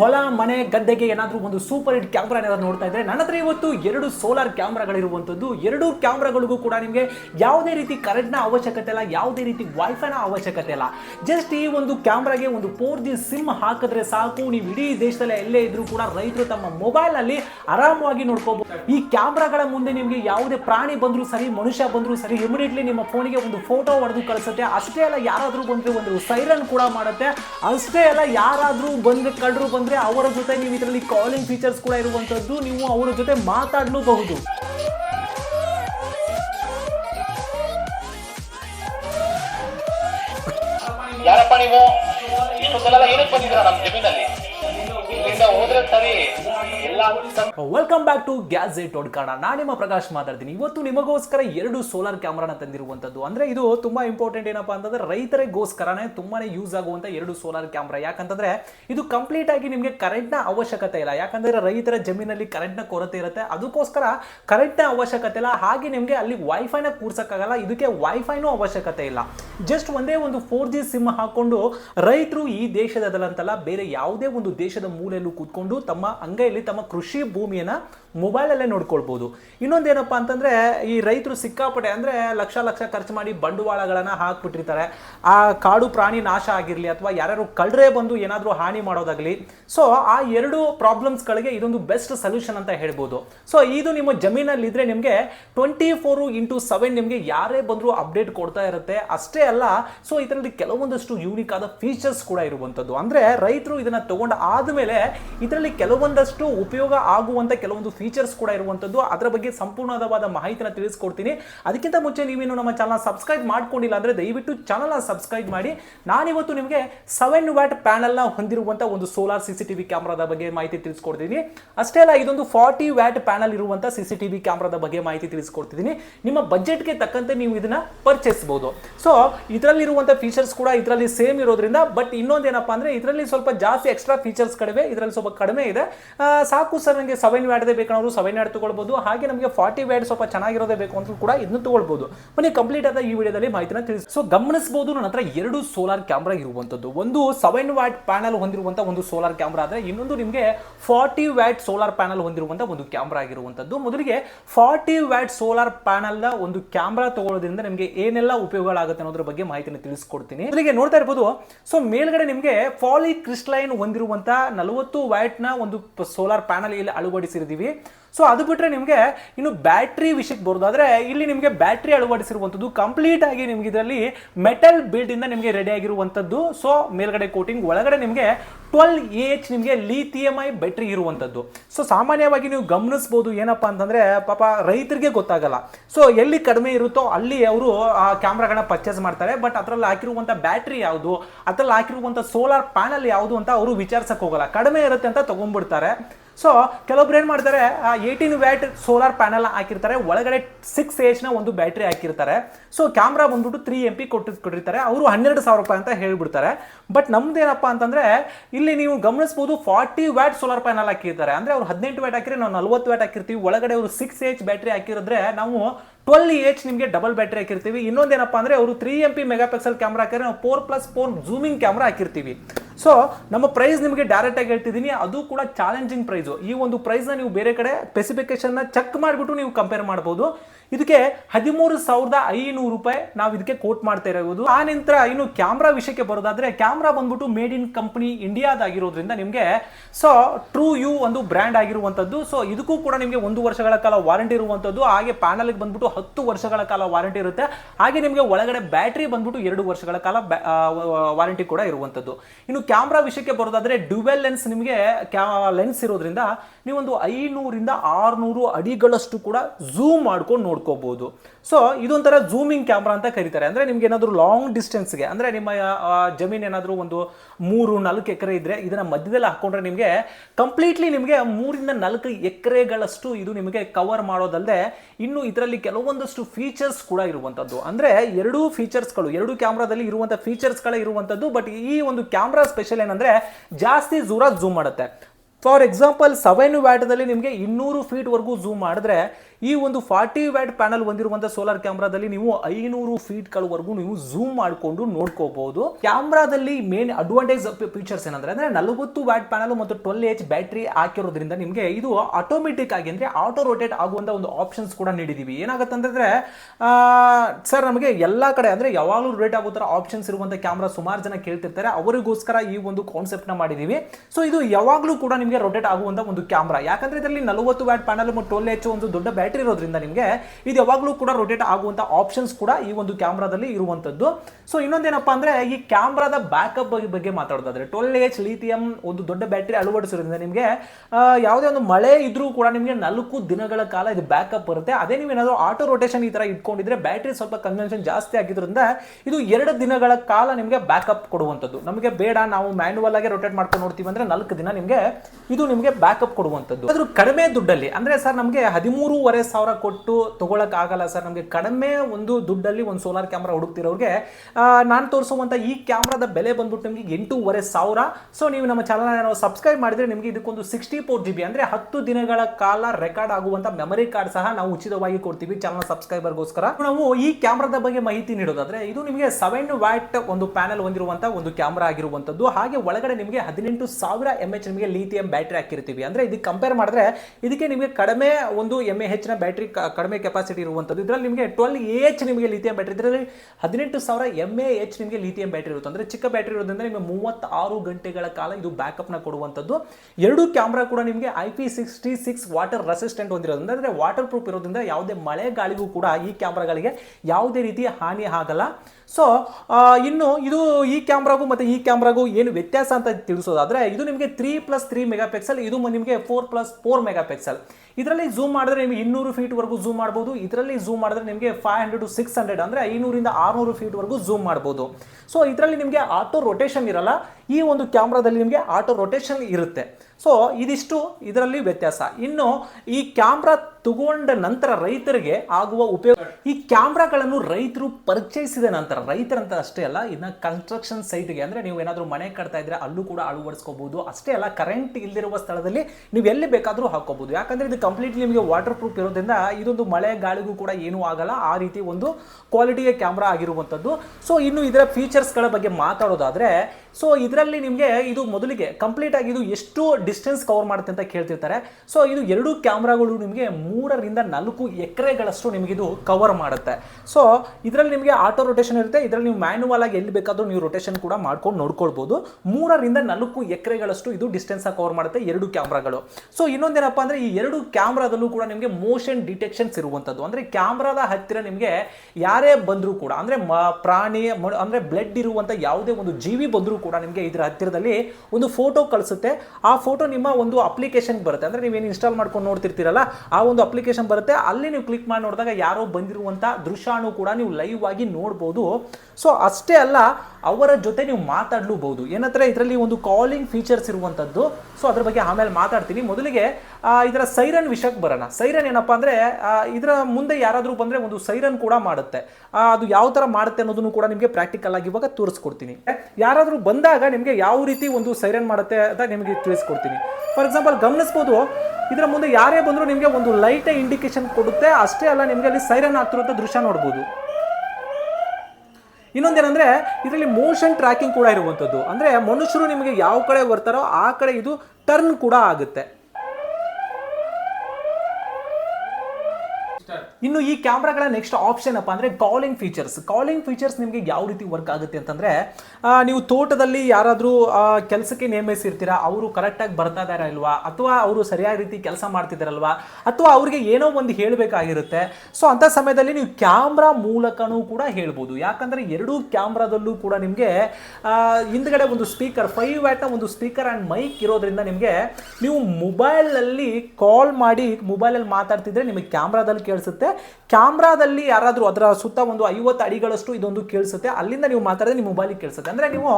ಹೊಲ, ಮನೆ, ಗದ್ದೆಗೆ ಏನಾದರೂ ಒಂದು ಸೂಪರ್ ಹಿಟ್ ಕ್ಯಾಮ್ರಾ ಏನಾದರೂ ನೋಡ್ತಾ ಇದ್ರೆ ನನ್ನ ಹತ್ರ ಇವತ್ತು ಎರಡು ಸೋಲಾರ್ ಕ್ಯಾಮ್ರಾಗಳಿರುವಂಥದ್ದು ಎರಡು ಕ್ಯಾಮ್ರಾಗಳಿಗೂ ಕೂಡ ನಿಮಗೆ ಯಾವುದೇ ರೀತಿ ಕರೆಂಟ್ನ ಅವಶ್ಯಕತೆ ಇಲ್ಲ, ಯಾವುದೇ ರೀತಿ ವೈಫೈನ ಅವಶ್ಯಕತೆ ಇಲ್ಲ. ಜಸ್ಟ್ ಈ ಒಂದು ಕ್ಯಾಮ್ರಾಗೆ ಒಂದು ಫೋರ್ ಜಿ ಸಿಮ್ ಹಾಕಿದ್ರೆ ಸಾಕು. ನೀವು ಇಡೀ ದೇಶದಲ್ಲಿ ಎಲ್ಲೇ ಇದ್ರೂ ಕೂಡ ರೈತರು ತಮ್ಮ ಮೊಬೈಲಲ್ಲಿ ಆರಾಮವಾಗಿ ನೋಡ್ಕೋಬಹುದು. ಈ ಕ್ಯಾಮ್ರಾಗಳ ಮುಂದೆ ನಿಮಗೆ ಯಾವುದೇ ಪ್ರಾಣಿ ಬಂದರೂ ಸರಿ, ಮನುಷ್ಯ ಬಂದರೂ ಸರಿ ಇಮಿಡಿಯೇಟ್ಲಿ ನಿಮ್ಮ ಫೋನಿಗೆ ಒಂದು ಫೋಟೋ ಹೊಡೆದು ಕಳಿಸುತ್ತೆ. ಅಷ್ಟೇ ಅಲ್ಲ, ಯಾರಾದರೂ ಬಂದರೆ ಒಂದು ಸೈರನ್ ಕೂಡ ಮಾಡುತ್ತೆ. ಅಷ್ಟೇ ಅಲ್ಲ, ಯಾರಾದರೂ ಬಂದು ಕಳ್ಳರು ಬಂದರೆ ಅವರ ಜೊತೆ ನೀವು ಇದರಲ್ಲಿ ಕಾಲಿಂಗ್ ಫೀಚರ್ಸ್ ಕೂಡ ಇರುವಂಥದ್ದು ನೀವು ಅವರ ಜೊತೆ ಮಾತಾಡಲೂಬಹುದು. ಯಾರಪ್ಪ ನೀವು? ಇಷ್ಟೊಂದೆಲ್ಲ ಏನಕ್ಕೆ ಬಂದಿದ್ದೀರಾ ನಮ್ಮ ಜಮೀನಲ್ಲಿ? ಇಲ್ಲಿಂದ ಹೋದ್ರೆ ಸರಿ. ವೆಲ್ಕಮ್ ಬ್ಯಾಕ್ ಟು ಗ್ಯಾಜೆಟ್ ಒಡ್ಕಾಣ ನಾನು ನಿಮ್ಮ ಪ್ರಕಾಶ್ ಮಾತಾಡ್ತೀನಿ. ಇವತ್ತು ನಿಮಗೋಸ್ಕರ ಎರಡು ಸೋಲಾರ್ ಕ್ಯಾಮ್ರಾನ ತಂದಿರುವಂಥದ್ದು. ಅಂದ್ರೆ ಇದು ತುಂಬಾ ಇಂಪಾರ್ಟೆಂಟ್ ಏನಪ್ಪಾ ಅಂತಂದ್ರೆ ರೈತರಿಗೋಸ್ಕರನೇ ತುಂಬಾನೇ ಯೂಸ್ ಆಗುವಂತ ಎರಡು ಸೋಲಾರ್ ಕ್ಯಾಮ್ರಾ ಯಾಕಂತಂದ್ರೆ ಇದು ಕಂಪ್ಲೀಟ್ ಆಗಿ ನಿಮಗೆ ಕರೆಂಟ್ನ ಅವಶ್ಯಕತೆ ಇಲ್ಲ. ಯಾಕಂದ್ರೆ ರೈತರ ಜಮೀನಲ್ಲಿ ಕರೆಂಟ್ನ ಕೊರತೆ ಇರುತ್ತೆ. ಅದಕ್ಕೋಸ್ಕರ ಕರೆಂಟ್ನ ಅವಶ್ಯಕತೆ ಇಲ್ಲ. ಹಾಗೆ ನಿಮಗೆ ಅಲ್ಲಿ ವೈಫೈನ ಕೂರ್ಸಕ್ಕಾಗಲ್ಲ. ಇದಕ್ಕೆ ವೈಫೈನೂ ಅವಶ್ಯಕತೆ ಇಲ್ಲ. ಜಸ್ಟ್ ಒಂದೇ ಒಂದು ಫೋರ್ ಜಿ ಸಿಮ್ ಹಾಕೊಂಡು ರೈತರು ಈ ದೇಶದಲ್ಲಂತಲ್ಲ ಬೇರೆ ಯಾವುದೇ ಒಂದು ದೇಶದ ಮೂಲೆಯಲ್ಲೂ ಕೂತ್ಕೊಂಡು ತಮ್ಮ ಅಂಗೈಯಲ್ಲಿ ತಮ್ಮ ಕೃಷಿ ಭೂಮಿಯನ್ನ ಮೊಬೈಲಲ್ಲೇ ನೋಡ್ಕೊಳ್ಬೋದು. ಇನ್ನೊಂದೇನಪ್ಪ ಅಂತಂದ್ರೆ, ಈ ರೈತರು ಸಿಕ್ಕಾಪಟ್ಟೆ ಅಂದ್ರೆ ಲಕ್ಷ ಲಕ್ಷ ಖರ್ಚು ಮಾಡಿ ಬಂಡವಾಳಗಳನ್ನ ಹಾಕ್ಬಿಟ್ಟಿರ್ತಾರೆ. ಆ ಕಾಡು ಪ್ರಾಣಿ ನಾಶ ಆಗಿರಲಿ ಅಥವಾ ಯಾರ್ಯಾರು ಕಳ್ಳರೆ ಬಂದು ಏನಾದರೂ ಹಾನಿ ಮಾಡೋದಾಗಲಿ, ಸೊ ಆ ಎರಡು ಪ್ರಾಬ್ಲಮ್ಸ್ಗಳಿಗೆ ಇದೊಂದು ಬೆಸ್ಟ್ ಸೊಲ್ಯೂಷನ್ ಅಂತ ಹೇಳ್ಬೋದು. ಸೊ ಇದು ನಿಮ್ಮ ಜಮೀನಲ್ಲಿ ಇದ್ರೆ ನಿಮಗೆ ಟ್ವೆಂಟಿ ಫೋರು ಇಂಟು ಸೆವೆನ್ ನಿಮಗೆ ಯಾರೇ ಬಂದರೂ ಅಪ್ಡೇಟ್ ಕೊಡ್ತಾ ಇರುತ್ತೆ. ಅಷ್ಟೇ ಅಲ್ಲ ಸೊ ಇದರಲ್ಲಿ ಕೆಲವೊಂದಷ್ಟು ಯೂನಿಕ್ ಆದ ಫೀಚರ್ಸ್ ಕೂಡ ಇರುವಂಥದ್ದು. ಅಂದ್ರೆ ರೈತರು ಇದನ್ನ ತಗೊಂಡ ಆದಮೇಲೆ ಇದರಲ್ಲಿ ಕೆಲವೊಂದಷ್ಟು ಉಪಯೋಗ ಆಗುವಂತ ಕೆಲವೊಂದು ಫೀಚರ್ಸ್ ಕೂಡ ಇರುವಂಥದ್ದು ಅದರ ಬಗ್ಗೆ ಸಂಪೂರ್ಣವಾದ ಮಾಹಿತಿನ ತಿಳಿಸ್ಕೊಡ್ತೀನಿ. ಅದಕ್ಕಿಂತ ಮುಂಚೆ ನೀವೇನು ನಮ್ಮ ಚಾನಲ್ ಸಬ್ಸ್ಕ್ರೈಬ್ ಮಾಡ್ಕೊಂಡಿಲ್ಲ ಅಂದ್ರೆ ದಯವಿಟ್ಟು ಚಾನಲ್ನ ಸಬ್ಸ್ಕ್ರೈಬ್ ಮಾಡಿ. ನಾನಿವತ್ತು ನಿಮಗೆ ಸೆವೆನ್ ವ್ಯಾಟ್ ಪ್ಯಾನಲ್ನ ಹೊಂದಿರುವಂಥ ಒಂದು solar C C T V ಕ್ಯಾಮ್ರಾದ ಬಗ್ಗೆ ಮಾಹಿತಿ ತಿಳಿಸ್ಕೊಡ್ತೀನಿ. ಅಷ್ಟೇ ಅಲ್ಲ ಇದೊಂದು ಫಾರ್ಟಿ ವ್ಯಾಟ್ ಪ್ಯಾನಲ್ ಇರುವಂಥ ಸಿ ಸಿ ಟಿ ವಿ ಕ್ಯಾಮ್ರಾದ ಬಗ್ಗೆ ಮಾಹಿತಿ ತಿಳಿಸ್ಕೊಡ್ತೀನಿ. ನಿಮ್ಮ ಬಜೆಟ್ಗೆ ತಕ್ಕಂತೆ ನೀವು ಇದನ್ನ ಪರ್ಚೇಸ್ಬೋದು ಸೊ ಇದರಲ್ಲಿರುವಂಥ ಫೀಚರ್ಸ್ ಕೂಡ ಇದರಲ್ಲಿ ಸೇಮ್ ಇರೋದ್ರಿಂದ ಬಟ್ ಇನ್ನೊಂದೇನಪ್ಪ ಅಂದ್ರೆ ಇದರಲ್ಲಿ ಸ್ವಲ್ಪ ಜಾಸ್ತಿ ಎಕ್ಸ್ಟ್ರಾ ಫೀಚರ್ಸ್ ಕಡಿಮೆ ಇದರಲ್ಲಿ ಸ್ವಲ್ಪ ಕಡಿಮೆ ಇದೆ. ಆ, ಸಾಕು ಸರ್ ನನಗೆ ಸೆವೆನ್ ವ್ಯಾಟ್ದೇ ಬೇಕನ್ನೋರು ಸೆವೆನ್ ವ್ಯಾಟ್ ತಗೊಳ್ಬೋದು. ಹಾಗೆ ನಮಗೆ ಫಾರ್ಟಿ ವ್ಯಾಟ್ ಸ್ವಲ್ಪ ಚೆನ್ನಾಗಿರೋದೇ ಬೇಕು ಅಂತ ಕೂಡ ಇದನ್ನು ತಗೊಳ್ಬೋದು. ಬನ್ನಿ ಕಂಪ್ಲೀಟ್ ಆದ ಈ ವಿಡಿಯೋದಲ್ಲಿ ಮಾಹಿತಿನ ತಿಳಿಸಿ, ಸೊ ಗಮನಿಸಬಹುದು ನನ್ನ ಹತ್ರ ಎರಡು ಸೋಲಾರ್ ಕ್ಯಾಮ್ರಾ ಇರುವಂಥದ್ದು ಒಂದು ಸೆವೆನ್ ವ್ಯಾಟ್ ಪ್ಯಾನಲ್ ಹೊಂದಿರುವಂಥ ಒಂದು ಸೋಲಾರ್ ಕ್ಯಾಮ್ರಾ ಆದರೆ, ಇನ್ನೊಂದು ನಿಮಗೆ ಫಾರ್ಟಿ ವ್ಯಾಟ್ ಸೋಲಾರ್ ಪ್ಯಾನಲ್ ಹೊಂದಿರುವಂಥ ಒಂದು ಕ್ಯಾಮ್ರಾ ಆಗಿರುವಂಥದ್ದು ಮೊದಲಿಗೆ ಫಾರ್ಟಿ ವ್ಯಾಟ್ ಸೋಲಾರ್ ಪ್ಯಾನಲ್ನ ಒಂದು ಕ್ಯಾಮ್ರಾ ತಗೊಳ್ಳೋದ್ರಿಂದ ನಿಮಗೆ ಏನೆಲ್ಲ ಉಪಯೋಗಗಳಾಗುತ್ತೆ ಅನ್ನೋದ್ರ ಬಗ್ಗೆ ಮಾಹಿತಿನ ತಿಳಿಸ್ಕೊಡ್ತೀನಿ. ಮೊದಲಿಗೆ ನೋಡ್ತಾ ಇರ್ಬೋದು, ಸೊ ಮೇಲ್ಗಡೆ ನಿಮಗೆ ಫಾಲಿ ಕ್ರಿಸ್ಟಲೈನ್ ಹೊಂದಿರುವಂಥ ನಲವತ್ತು ವ್ಯಾಟ್ನ ಒಂದು ಸೋಲಾರ್ ಪ್ಯಾನಲ್ ಇಲ್ಲಿ ಅಳವಡಿಸಿರ್ತೀವಿ. ಸೊ ಅದು ಬಿಟ್ಟರೆ ನಿಮಗೆ ಇನ್ನು ಬ್ಯಾಟ್ರಿ ವಿಷಯಕ್ಕೆ ಬರೋದಾದ್ರೆ ಇಲ್ಲಿ ನಿಮಗೆ ಬ್ಯಾಟ್ರಿ ಅಳವಡಿಸಿರುವಂಥದ್ದು ಕಂಪ್ಲೀಟ್ ಆಗಿ ನಿಮಗೆ ಇದರಲ್ಲಿ ಮೆಟಲ್ ಬಿಲ್ಡ್ ಇಂದ ನಿಮಗೆ ರೆಡಿ ಆಗಿರುವಂಥದ್ದು. ಸೊ ಮೇಲ್ಗಡೆ ಕೋಟಿಂಗ್ ಒಳಗಡೆ ನಿಮಗೆ ಟ್ವೆಲ್ ಎ ನಿಮಗೆ ಲಿಥಿಯಂ ಐ ಬ್ಯಾಟ್ರಿ ಇರುವಂಥದ್ದು. ಸೊ ಸಾಮಾನ್ಯವಾಗಿ ನೀವು ಗಮನಿಸ್ಬೋದು ಏನಪ್ಪಾ ಅಂತಂದ್ರೆ ಪಾಪ ರೈತರಿಗೆ ಗೊತ್ತಾಗಲ್ಲ. ಸೊ ಎಲ್ಲಿ ಕಡಿಮೆ ಇರುತ್ತೋ ಅಲ್ಲಿ ಅವರು, ಆ ಕ್ಯಾಮ್ರಾಗಳನ್ನ ಪರ್ಚೇಸ್ ಮಾಡ್ತಾರೆ. ಬಟ್ ಅದರಲ್ಲಿ ಹಾಕಿರುವಂಥ ಬ್ಯಾಟ್ರಿ ಯಾವುದು? ಅದರಲ್ಲಿ ಹಾಕಿರುವಂಥ ಸೋಲಾರ್ ಪ್ಯಾನಲ್ ಯಾವುದು ಅಂತ ಅವರು ವಿಚಾರಿಸಕ್ಕೆ ಹೋಗಲ್ಲ. ಕಡಿಮೆ ಇರುತ್ತೆ ಅಂತ ತಗೊಂಡ್ಬಿಡ್ತಾರೆ. ಸೊ ಕೆಲವೊಬ್ರು ಏನು ಮಾಡ್ತಾರೆ, ಆ ಏಯ್ಟೀನ್ ವ್ಯಾಟ್ ಸೋಲಾರ್ ಪ್ಯಾನಲ್ ಹಾಕಿರ್ತಾರೆ, ಒಳಗಡೆ ಸಿಕ್ಸ್ ಏಜ್ನ ಒಂದು ಬ್ಯಾಟ್ರಿ ಹಾಕಿರ್ತಾರೆ. ಸೊ ಕ್ಯಾಮ್ರಾ ಬಂದ್ಬಿಟ್ಟು ತ್ರೀ ಎಂ ಪಿ ಕೊಟ್ಟು ಕೊಟ್ಟಿರ್ತಾರೆ. ಅವರು ಹನ್ನೆರಡು ಸಾವಿರ ರೂಪಾಯಿ ಅಂತ ಹೇಳ್ಬಿಡ್ತಾರೆ. ಬಟ್ ನಮ್ದೇನಪ್ಪ ಅಂತಂದ್ರೆ, ಇಲ್ಲಿ ನೀವು ಗಮನಿಸಬಹುದು ಫಾರ್ಟಿ ವ್ಯಾಟ್ ಸೋಲಾರ್ ಪ್ಯಾನಲ್ ಹಾಕಿರ್ತಾರೆ. ಅಂದ್ರೆ ಅವ್ರು ಹದಿನೆಂಟು ವ್ಯಾಟ್ ಹಾಕಿದ್ರೆ ನಾವು ನಲ್ವತ್ತು ವ್ಯಾಟ್ ಹಾಕಿರ್ತೀವಿ. ಒಳಗಡೆ ಅವರು ಸಿಕ್ಸ್ ಏಜ್ ಬ್ಯಾಟ್ರಿ ಹಾಕಿರೋದ್ರೆ ನಾವು ಟ್ವೆಲ್ ಏಚ್ ನಿಮಗೆ ಡಬಲ್ ಬ್ಯಾಟ್ರಿ ಹಾಕಿರ್ತೀವಿ. ಇನ್ನೊಂದೇನಪ್ಪ ಅಂದರೆ ಅವರು three M P megapixel camera ಹಾಕಿದ್ರೆ ನಾವು four plus four zooming camera ಹಾಕಿರ್ತೀವಿ. ಸೊ ನಮ್ಮ ಪ್ರೈಸ್ ನಿಮಗೆ ಡೈರೆಕ್ಟ್ ಆಗಿ ಹೇಳ್ತಿದ್ದೀನಿ. ಅದು ಕೂಡ ಚಾಲೆಂಜಿಂಗ್ ಪ್ರೈಸು ಈ ಒಂದು ಪ್ರೈಸ್ನ ನೀವು ಬೇರೆ ಕಡೆ ಸ್ಪೆಸಿಫಿಕೇಶನ್ನ ಚೆಕ್ ಮಾಡಿಬಿಟ್ಟು ನೀವು ಕಂಪೇರ್ ಮಾಡ್ಬೋದು. ಇದಕ್ಕೆ ಹದಿಮೂರು ಸಾವಿರದ ಐನೂರು ರೂಪಾಯಿ ನಾವು ಇದಕ್ಕೆ ಕೋಟ್ ಮಾಡ್ತಾ ಇರೋದು. ಆ ನಂತರ ಇನ್ನು ಕ್ಯಾಮ್ರಾ ವಿಷಯಕ್ಕೆ ಬರೋದಾದ್ರೆ ಕ್ಯಾಮ್ರಾ ಬಂದ್ಬಿಟ್ಟು ಮೇಡ್ ಇನ್ ಕಂಪನಿ ಇಂಡಿಯಾದಾಗಿರೋದ್ರಿಂದ ನಿಮಗೆ ಸೊ ಟ್ರೂ ಯು ಒಂದು ಬ್ರ್ಯಾಂಡ್ ಆಗಿರುವಂಥದ್ದು ಸೊ ಇದಕ್ಕೂ ಕೂಡ ನಿಮಗೆ ಒಂದು ವರ್ಷಗಳ ಕಾಲ ವಾರಂಟಿ ಇರುವಂಥದ್ದು ಹಾಗೆ ಪ್ಯಾನಲ್ಗೆ ಬಂದ್ಬಿಟ್ಟು ಹತ್ತು ವರ್ಷಗಳ ಕಾಲ ವಾರಂಟಿ ಇರುತ್ತೆ. ಹಾಗೆ ನಿಮಗೆ ಒಳಗಡೆ ಬ್ಯಾಟ್ರಿ ಬಂದ್ಬಿಟ್ಟು ಎರಡು ವರ್ಷಗಳ ಕಾಲ ವಾರಂಟಿ ಕೂಡ ಇರುವಂಥದ್ದು ಇನ್ನು ಕ್ಯಾಮ್ರಾ ವಿಷಯಕ್ಕೆ ಬರೋದಾದ್ರೆ ಡ್ಯುವೆಲ್ ಲೆನ್ಸ್ ನಿಮಗೆ ಲೆನ್ಸ್ ಇರೋದ್ರಿಂದ ನೀವೊಂದು ಐನೂರಿಂದ ಆರುನೂರು ಅಡಿಗಳಷ್ಟು ಕೂಡ ಝೂಮ್ ಮಾಡ್ಕೊಂಡು ನೋಡ್ಕೋಬಹುದು ಸೊ ಇದೊಂಥರ ಝೂಮಿಂಗ್ ಕ್ಯಾಮ್ರಾ ಅಂತ ಕರೀತಾರೆ. ಅಂದ್ರೆ ನಿಮ್ಗೆ ಏನಾದರೂ ಲಾಂಗ್ ಡಿಸ್ಟೆನ್ಸ್ಗೆ ಅಂದ್ರೆ ನಿಮ್ಮ ಜಮೀನ್ ಏನಾದರೂ ಒಂದು ಮೂರು, ನಾಲ್ಕು ಎಕರೆ ಇದ್ರೆ ಇದನ್ನ ಮಧ್ಯದಲ್ಲಿ ಹಾಕೊಂಡ್ರೆ ನಿಮಗೆ ಕಂಪ್ಲೀಟ್ಲಿ ನಿಮಗೆ ಮೂರಿಂದ ನಾಲ್ಕು ಎಕರೆಗಳಷ್ಟು ಇದು ನಿಮಗೆ ಕವರ್ ಮಾಡೋದಲ್ಲದೆ ಇನ್ನು ಇದರಲ್ಲಿ ಕೆಲವೊಂದಷ್ಟು ಫೀಚರ್ಸ್ ಕೂಡ ಇರುವಂಥದ್ದು. ಅಂದ್ರೆ ಎರಡೂ ಫೀಚರ್ಸ್ಗಳು ಎರಡು ಕ್ಯಾಮ್ರಾದಲ್ಲಿ ಇರುವಂಥ ಫೀಚರ್ಸ್ಗಳೇ ಇರುವಂಥದ್ದು ಬಟ್ ಈ ಒಂದು ಕ್ಯಾಮ್ರಾ ಸ್ಪೆಷಲ್ ಏನಂದ್ರೆ ಜಾಸ್ತಿ ಜೂರ ಝೂಮ್ ಮಾಡುತ್ತೆ. ಫಾರ್ ಎಕ್ಸಾಂಪಲ್ ಸವೆನ್ ವ್ಯಾಟ್ದಲ್ಲಿ ನಿಮಗೆ ಇನ್ನೂರು ಫೀಟ್ವರೆಗೂ ಝೂಮ್ ಮಾಡಿದ್ರೆ ಈ ಒಂದು ಫಾರ್ಟಿ ವ್ಯಾಟ್ ಪ್ಯಾನಲ್ ಹೊಂದಿರುವಂತಹ ಸೋಲಾರ್ ಕ್ಯಾಮ್ರಾದಲ್ಲಿ ನೀವು ಐನೂರು ಫೀಟ್ಗಳವರೆಗೂ ನೀವು ಝೂಮ್ ಮಾಡಿಕೊಂಡು ನೋಡ್ಕೋಬಹುದು. ಕ್ಯಾಮ್ರಾದಲ್ಲಿ ಮೇನ್ ಅಡ್ವಾಂಟೇಜ್ ಫೀಚರ್ಸ್ ಏನಂದ್ರೆ ಅಂದ್ರೆ ನಲವತ್ತು ವ್ಯಾಟ್ ಪ್ಯಾನಲ್ ಮತ್ತು ಟ್ವೆಲ್ ಎಚ್ ಬ್ಯಾಟ್ರಿ ಹಾಕಿರೋದ್ರಿಂದ ನಿಮಗೆ ಇದು ಆಟೋಮೆಟಿಕ್ ಆಗಿ ಅಂದ್ರೆ ಆಟೋ ರೋಟೇಟ್ ಆಗುವಂತ ಒಂದು ಆಪ್ಷನ್ಸ್ ಕೂಡ ನೀಡಿದೀವಿ. ಏನಾಗುತ್ತೆ ಅಂತಂದ್ರೆ ಸರ್ ನಮಗೆ ಎಲ್ಲಾ ಕಡೆ ಅಂದ್ರೆ ಯಾವಾಗಲೂ ರೇಟ್ ಆಗೋ ಥರ ಆಪ್ಷನ್ಸ್ ಇರುವಂತ ಕ್ಯಾಮ್ರಾ ಸುಮಾರು ಜನ ಕೇಳ್ತಿರ್ತಾರೆ. ಅವರಿಗೋಸ್ಕರ ಈ ಒಂದು ಕಾನ್ಸೆಪ್ಟ್ನ ಮಾಡಿದೀವಿ. ಸೊ ಇದು ಯಾವಾಗಲೂ ಕೂಡ ನಿಮಗೆ ರೊಟೇಟ್ ಆಗುವಂತ ಒಂದು ಕ್ಯಾಮ್ರಾ. ಯಾಕಂದ್ರೆ ಇದರಲ್ಲಿ ನಲವತ್ತು ವ್ಯಾಟ್ ಪ್ಯಾನಲ್ ಮತ್ತು ಟ್ವೆಲ್ ಎಚ್ ಒಂದು ದೊಡ್ಡ ಬ್ಯಾಟ್ರಿ ಇರೋದ್ರಿಂದ ನಿಮಗೆ ಇದು ಯಾವಾಗಲೂ ಕೂಡ ರೊಟೇಟ್ ಆಗುವಂಥ ಆಪ್ಷನ್ಸ್ ಕೂಡ ಈ ಒಂದು ಕ್ಯಾಮ್ರಾದಲ್ಲಿ ಇರುವಂತದ್ದು. ಸೊ ಇನ್ನೊಂದೇನಪ್ಪ ಅಂದ್ರೆ ಈ ಕ್ಯಾಮ್ರಾದ ಬ್ಯಾಕಪ್ ಬಗ್ಗೆ ಮಾತಾಡೋದಾದ್ರೆ ಟ್ವೆಲ್ ಎಚ್ ಲಿಥಿಯಂ ಒಂದು ದೊಡ್ಡ ಬ್ಯಾಟ್ರಿ ಅಳವಡಿಸೋದ್ರಿಂದ ನಿಮಗೆ ಯಾವುದೇ ಒಂದು ಮಳೆ ಇದ್ರೂ ಕೂಡ ನಿಮಗೆ ನಾಲ್ಕು ದಿನಗಳ ಕಾಲ ಇದು ಬ್ಯಾಕಪ್ ಬರುತ್ತೆ. ಅದೇ ನೀವೇನಾದರೂ ಆಟೋ ರೊಟೇಷನ್ ಈ ತರ ಇಟ್ಕೊಂಡಿದ್ರೆ ಬ್ಯಾಟ್ರಿ ಸ್ವಲ್ಪ ಕನ್ವೆನ್ಷನ್ ಜಾಸ್ತಿ ಆಗಿದ್ರಿಂದ ಇದು ಎರಡು ದಿನಗಳ ಕಾಲ ನಿಮಗೆ ಬ್ಯಾಕಪ್ ಕೊಡುವಂಥದ್ದು ನಮಗೆ ಬೇಡ, ನಾವು ಮ್ಯಾನ್ಯುವಲ್ ಆಗಿ ರೊಟೇಟ್ ಮಾಡ್ಕೊಂಡು ನೋಡ್ತೀವಿ ಅಂದರೆ ನಾಲ್ಕು ದಿನ ನಿಮಗೆ ಇದು ನಿಮಗೆ ಬ್ಯಾಕಪ್ ಕೊಡುವಂಥದ್ದು ಅದ್ರ ಕಡಿಮೆ ದುಡ್ಡಲ್ಲಿ, ಅಂದ್ರೆ ಸರ್ ನಮಗೆ ಹದಿಮೂರುವರೆ ಸಾವಿರ ಕೊಟ್ಟು ತಗೊಳಕ್ ಆಗಲ್ಲ ಸರ್. ನಮಗೆ ಕಡಿಮೆ ಒಂದು ದುಡ್ಡಲ್ಲಿ ಒಂದು ಸೋಲಾರ್ ಕ್ಯಾಮ್ರಾ ಹುಡುಕ್ತಿರೋರಿಗೆ ನಾನು ತೋರಿಸುವಂತ ಈ ಕ್ಯಾಮ್ರಾದ ಬೆಲೆ ಬಂದ್ಬಿಟ್ಟು ನಿಮಗೆ ಎಂಟೂವರೆ ಸಾವಿರ. ಸೊ ನೀವು ನಮ್ಮ ಚಾನಲ್ ನಾವು ಸಬ್ಸ್ಕ್ರೈಬ್ ಮಾಡಿದ್ರೆ ನಿಮಗೆ ಇದಕ್ಕೊಂದು ಸಿಕ್ಸ್ಟಿ ಫೋರ್ ಜಿ ಬಿ ಅಂದ್ರೆ ಹತ್ತು ದಿನಗಳ ಕಾಲ ರೆಕಾರ್ಡ್ ಆಗುವಂತ ಮೆಮರಿ ಕಾರ್ಡ್ ಸಹ ನಾವು ಉಚಿತವಾಗಿ ಕೊಡ್ತೀವಿ ಚಾನಲ್ ಸಬ್ಸ್ಕ್ರೈಬರ್ಗೋಸ್ಕರ ನಾವು ಈ ಕ್ಯಾಮ್ರಾದ ಬಗ್ಗೆ ಮಾಹಿತಿ ನೀಡೋದಾದ್ರೆ, ಇದು ನಿಮಗೆ ಸೆವೆನ್ ವ್ಯಾಟ್ ಒಂದು ಪ್ಯಾನಲ್ ಹೊಂದಿರುವಂಥ ಒಂದು ಕ್ಯಾಮ್ರಾ ಆಗಿರುವಂತದ್ದು ಹಾಗೆ ಒಳಗಡೆ ನಿಮಗೆ ಹದಿನೆಂಟು ಸಾವಿರ ಎಂ ಎಚ್ ನಿಮಗೆ ಲಿಥಿಯಂ ಬ್ಯಾಟ್ರಿ ಹಾಕಿರ್ತೀವಿ. ಅಂದ್ರೆ ಇದಕ್ಕೆ ಕಂಪೇರ್ ಮಾಡಿದ್ರೆ, ಇದಕ್ಕೆ ನಿಮಗೆ ಕಡಿಮೆ ಒಂದು ಎಂ ಎ ಹೆಚ್ಚಿನ ಬ್ಯಾಟ್ರಿ ಕಡಿಮೆ ಕೆಪಾಸಿಟಿ ಇರುವಂಥದ್ದು. ಇದರಲ್ಲಿ ನಿಮಗೆ ಟ್ವೆಲ್ ಎಚ್ ನಿಮಗೆ ಲಿಥಿಯಂ ಬ್ಯಾಟ್ರಿ ಇದರಲ್ಲಿ ಹದಿನೆಂಟು ಸಾವಿರ ಎಂ ಎ ಎಚ್ ನಿಮಗೆ ಲಿಥಿಯಂ ಬ್ಯಾಟ್ರಿ ಇರುತ್ತೆ ಅಂದರೆ ಚಿಕ್ಕ ಬ್ಯಾಟ್ರಿ ಇರೋದ್ರಿಂದ ನಿಮಗೆ ಮೂವತ್ತಾರು ಗಂಟೆಗಳ ಕಾಲ ಇದು ಬ್ಯಾಕಪ್ನ ಕೊಡುವಂಥದ್ದು. ಎರಡು ಕ್ಯಾಮ್ರಾ ಕೂಡ ನಿಮಗೆ I P sixty six water resistant ಹೊಂದಿರೋದ್ರಿಂದ, ಅಂದರೆ ವಾಟರ್ ಪ್ರೂಫ್ ಇರೋದ್ರಿಂದ ಯಾವುದೇ ಮಳೆ ಗಾಳಿಗೂ ಕೂಡ ಈ ಕ್ಯಾಮ್ರಾಗಳಿಗೆ ಯಾವುದೇ ರೀತಿಯ ಹಾನಿ ಆಗಲ್ಲ. ಸೊ ಇನ್ನು ಇದು ಈ ಕ್ಯಾಮ್ರಾಗೂ ಮತ್ತು ಈ ಕ್ಯಾಮ್ರಾಗೂ ಏನು ವ್ಯತ್ಯಾಸ ಅಂತ ತಿಳಿಸೋದಾದರೆ, ಇದು ನಿಮಗೆ three plus three megapixel ಇದು ನಿಮಗೆ four plus four megapixel ಇದರಲ್ಲಿ ಝೂಮ್ ಮಾಡಿದ್ರೆ ನಿಮಗೆ ಇನ್ನೂರು ಫೀಟ್ವರೆಗೂ ಝೂಮ್ ಮಾಡ್ಬೋದು. ಇದರಲ್ಲಿ ಝೂಮ್ ಮಾಡಿದ್ರೆ ನಿಮಗೆ five hundred to six hundred ಅಂದರೆ ಐನೂರಿಂದ ಆರುನೂರು ಫೀಟ್ವರೆಗೂ ಝೂಮ್ ಮಾಡ್ಬೋದು. ಸೊ ಇದರಲ್ಲಿ ನಿಮಗೆ ಆಟೋ ರೊಟೇಷನ್ ಇರಲ್ಲ. ಈ ಒಂದು ಕ್ಯಾಮ್ರಾದಲ್ಲಿ ನಿಮಗೆ ಆಟೋ ರೊಟೇಷನ್ ಇರುತ್ತೆ. ಸೊ ಇದಿಷ್ಟು ಇದರಲ್ಲಿ ವ್ಯತ್ಯಾಸ. ಇನ್ನು ಈ ಕ್ಯಾಮ್ರಾ ತಗೊಂಡ ನಂತರ ರೈತರಿಗೆ ಆಗುವ ಉಪಯೋಗ ಈ ಕ್ಯಾಮ್ರಾಗಳನ್ನು ರೈತರು ಪರಿಚಯಿಸಿದ ನಂತರ, ರೈತರಂತ ಅಷ್ಟೇ ಅಲ್ಲ, ಇನ್ನು ಕನ್ಸ್ಟ್ರಕ್ಷನ್ ಸೈಟ್ಗೆ ಅಂದರೆ ನೀವು ಏನಾದರೂ ಮನೆ ಕಟ್ತಾ ಇದ್ರೆ ಅಲ್ಲೂ ಕೂಡ ಅಳವಡಿಸ್ಕೋಬಹುದು ಅಷ್ಟೇ ಅಲ್ಲ ಕರೆಂಟ್ ಇಲ್ದಿರುವ ಸ್ಥಳದಲ್ಲಿ ನೀವು ಎಲ್ಲಿ ಬೇಕಾದರೂ ಹಾಕೋಬಹುದು ಯಾಕಂದ್ರೆ ಇದು ಕಂಪ್ಲೀಟ್ಲಿ ನಿಮಗೆ ವಾಟರ್ ಪ್ರೂಫ್ ಇರೋದ್ರಿಂದ ಇದೊಂದು ಮಳೆ ಗಾಳಿಗೂ ಕೂಡ ಏನೂ ಆಗಲ್ಲ. ಆ ರೀತಿ ಒಂದು ಕ್ವಾಲಿಟಿಯ ಕ್ಯಾಮ್ರಾ ಆಗಿರುವಂಥದ್ದು. ಸೊ ಇನ್ನು ಇದರ ಫೀಚರ್ಸ್ಗಳ ಬಗ್ಗೆ ಮಾತಾಡೋದಾದ್ರೆ ಸೊ ಇದರಲ್ಲಿ ನಿಮಗೆ ಇದು ಮೊದಲಿಗೆ ಕಂಪ್ಲೀಟ್ ಆಗಿ ಇದು ಎಷ್ಟು ಡಿಸ್ಟೆನ್ಸ್ ಕವರ್ ಮಾಡುತ್ತೆ ಅಂತ ಕೇಳ್ತಿರ್ತಾರೆ. ಸೊ ಇದು ಎರಡು ಕ್ಯಾಮ್ರಾಗಳು ನಿಮಗೆ ಮೂರರಿಂದ ನಾಲ್ಕು ಎಕರೆಗಳಷ್ಟು ನಿಮಗೆ ಇದು ಕವರ್ ಮಾಡುತ್ತೆ. ಸೊ ಇದರಲ್ಲಿ ನಿಮಗೆ ಆಟೋ ರೊಟೇಷನ್ ಇರುತ್ತೆ, ಇದರಲ್ಲಿ ನೀವು ಮ್ಯಾನುವಲ್ ಆಗಿ ಎಲ್ಲಿ ಬೇಕಾದರೂ ನೀವು ರೊಟೇಷನ್ ಕೂಡ ಮಾಡ್ಕೊಂಡು ನೋಡ್ಕೊಳ್ಬೋದು. ಮೂರರಿಂದ ನಾಲ್ಕು ಎಕರೆಗಳಷ್ಟು ಇದು ಡಿಸ್ಟೆನ್ಸ್ ಕವರ್ ಮಾಡುತ್ತೆ ಎರಡು ಕ್ಯಾಮ್ರಾಗಳು. ಸೊ ಇನ್ನೊಂದೇನಪ್ಪ ಅಂದ್ರೆ ಈ ಎರಡು ಕ್ಯಾಮ್ರಾದಲ್ಲೂ ಕೂಡ ನಿಮಗೆ ಮೋಷನ್ ಡಿಟೆಕ್ಷನ್ಸ್ ಇರುವಂಥದ್ದು. ಅಂದರೆ ಕ್ಯಾಮ್ರಾದ ಹತ್ತಿರ ನಿಮಗೆ ಯಾರೇ ಬಂದರೂ ಕೂಡ, ಅಂದ್ರೆ ಮ- ಪ್ರಾಣಿ ಅಂದರೆ ಬ್ಲಡ್ ಇರುವಂಥ ಯಾವುದೇ ಒಂದು ಜೀವಿ ಬಂದರೂ ಕೂಡ ನಿಮಗೆ ಇದರ ಹತ್ತಿರದಲ್ಲಿ ಒಂದು ಫೋಟೋ ಕಳಿಸುತ್ತೆ. ಆ ಫೋಟೋ ನಿಮ್ಮ ಒಂದು ಅಪ್ಲಿಕೇಶನ್ ಬರುತ್ತೆ. ಅಂದ್ರೆ ನೀವೇನು ಇನ್ಸ್ಟಾಲ್ ಮಾಡ್ಕೊಂಡು ನೋಡ್ತಿರ್ತೀರಲ್ಲ, ಆ ಒಂದು ಅಪ್ಲಿಕೇಶನ್ ಬರುತ್ತೆ, ಅಲ್ಲಿ ನೀವು ಕ್ಲಿಕ್ ಮಾಡಿ ನೋಡಿದಾಗ ಯಾರೋ ಬಂದಿರುವಂಥ ದೃಶ್ಯಾಣು ಕೂಡ ನೀವು ಲೈವ್ ಆಗಿ ನೋಡ್ಬೋದು. ಸೊ ಅಷ್ಟೇ ಅಲ್ಲ, ಅವರ ಜೊತೆ ನೀವು ಮಾತಾಡಲೂಬಹುದು. ಏನಂದ್ರೆ ಇದರಲ್ಲಿ ಒಂದು ಕಾಲಿಂಗ್ ಫೀಚರ್ಸ್ ಇರುವಂಥದ್ದು ಸೊ ಅದ್ರ ಬಗ್ಗೆ ಆಮೇಲೆ ಮಾತಾಡ್ತೀನಿ. ಮೊದಲಿಗೆ ಇದರ ಸೈರನ್ ವಿಷಯಕ್ಕೆ ಬರೋಣ. ಸೈರನ್ ಏನಪ್ಪಾ ಅಂದ್ರೆ ಇದರ ಮುಂದೆ ಯಾರಾದರೂ ಬಂದ್ರೆ ಒಂದು ಸೈರನ್ ಕೂಡ ಮಾಡುತ್ತೆ. ಅದು ಯಾವ ತರ ಮಾಡುತ್ತೆ ಅನ್ನೋದನ್ನು ಕೂಡ ನಿಮಗೆ ಪ್ರಾಕ್ಟಿಕಲ್ ಆಗಿ ಇವಾಗ ತೋರಿಸ್ಕೊಡ್ತೀನಿ. ಯಾರಾದರೂ ಬಂದಾಗ ನಿಮಗೆ ಯಾವ ರೀತಿ ಒಂದು ಸೈರನ್ ಮಾಡುತ್ತೆ ಅಂತ ನಿಮಗೆ ತಿಳಿಸ್ಕೊಡ್ತೀನಿ. ಫಾರ್ ಎಕ್ಸಾಂಪಲ್ ಗಮನಿಸ್ಬೋದು ಇದರ ಮುಂದೆ ಯಾರೇ ಬಂದರೂ ನಿಮಗೆ ಒಂದು ಲೈಟೇ ಇಂಡಿಕೇಶನ್ ಕೊಡುತ್ತೆ. ಅಷ್ಟೇ ಅಲ್ಲ, ನಿಮಗೆ ಅಲ್ಲಿ ಸೈರನ್ ಆಗ್ತಿರುವಂಥ ದೃಶ್ಯ ನೋಡ್ಬೋದು. ಇನ್ನೊಂದೇನಂದ್ರೆ, ಇದರಲ್ಲಿ ಮೋಷನ್ ಟ್ರ್ಯಾಕಿಂಗ್ ಕೂಡ ಇರುವಂಥದ್ದು. ಅಂದ್ರೆ ಮನುಷ್ಯರು ನಿಮಗೆ ಯಾವ ಕಡೆ ಬರ್ತಾರೋ ಆ ಕಡೆ ಇದು ಟರ್ನ್ ಕೂಡ ಆಗುತ್ತೆ. ಇನ್ನು ಈ ಕ್ಯಾಮ್ರಾಗಳ ನೆಕ್ಸ್ಟ್ ಆಪ್ಷನ್ ಅಪ್ಪ ಅಂದ್ರೆ ಕಾಲಿಂಗ್ ಫೀಚರ್ಸ್ ಕಾಲಿಂಗ್ ಫೀಚರ್ಸ್ ನಿಮಗೆ ಯಾವ ರೀತಿ ವರ್ಕ್ ಆಗುತ್ತೆ ಅಂತಂದ್ರೆ ನೀವು ತೋಟದಲ್ಲಿ ಯಾರಾದರೂ ಕೆಲಸಕ್ಕೆ ನೇಮಿಸಿರ್ತೀರಾ, ಅವರು ಕರೆಕ್ಟಾಗಿ ಬರ್ತಾ ಇದಾರ ಇಲ್ವಾ ಅಥವಾ ಅವರು ಸರಿಯಾದ ರೀತಿ ಕೆಲಸ ಮಾಡ್ತಿದ್ದಾರಲ್ವಾ ಅಥವಾ ಅವ್ರಿಗೆ ಏನೋ ಒಂದು ಹೇಳಬೇಕಾಗಿರುತ್ತೆ. ಸೊ ಅಂತ ಸಮಯದಲ್ಲಿ ನೀವು ಕ್ಯಾಮ್ರಾ ಮೂಲಕನೂ ಕೂಡ ಹೇಳ್ಬೋದು. ಯಾಕಂದ್ರೆ ಎರಡೂ ಕ್ಯಾಮ್ರಾದಲ್ಲೂ ಕೂಡ ನಿಮಗೆ ಹಿಂದ್ಗಡೆ ಒಂದು ಸ್ಪೀಕರ್ ಫೈವ್ ವ್ಯಾಟ್ನ ಒಂದು ಸ್ಪೀಕರ್ ಆ್ಯಂಡ್ ಮೈಕ್ ಇರೋದ್ರಿಂದ ನಿಮಗೆ ನೀವು ಮೊಬೈಲಲ್ಲಿ ಕಾಲ್ ಮಾಡಿ ಮೊಬೈಲಲ್ಲಿ ಮಾತಾಡ್ತಿದ್ರೆ ನಿಮಗೆ ಕ್ಯಾಮ್ರಾದಲ್ಲಿ ಕೇಳಿಸುತ್ತೆ. ಕ್ಯಾಮ್ರಾದಲ್ಲಿ ಯಾರಾದರೂ ಅದರ ಸುತ್ತ ಒಂದು ಐವತ್ತು ಅಡಿಗಳಷ್ಟು ಇದೊಂದು ಕೇಳಿಸುತ್ತೆ. ಅಲ್ಲಿಂದ ನೀವು ಮಾತಾಡಿದ್ರೆ ನಿಮ್ಮ ಮೊಬೈಲಿಗೆ ಕೇಳಿಸುತ್ತೆ. ಅಂದರೆ ನೀವು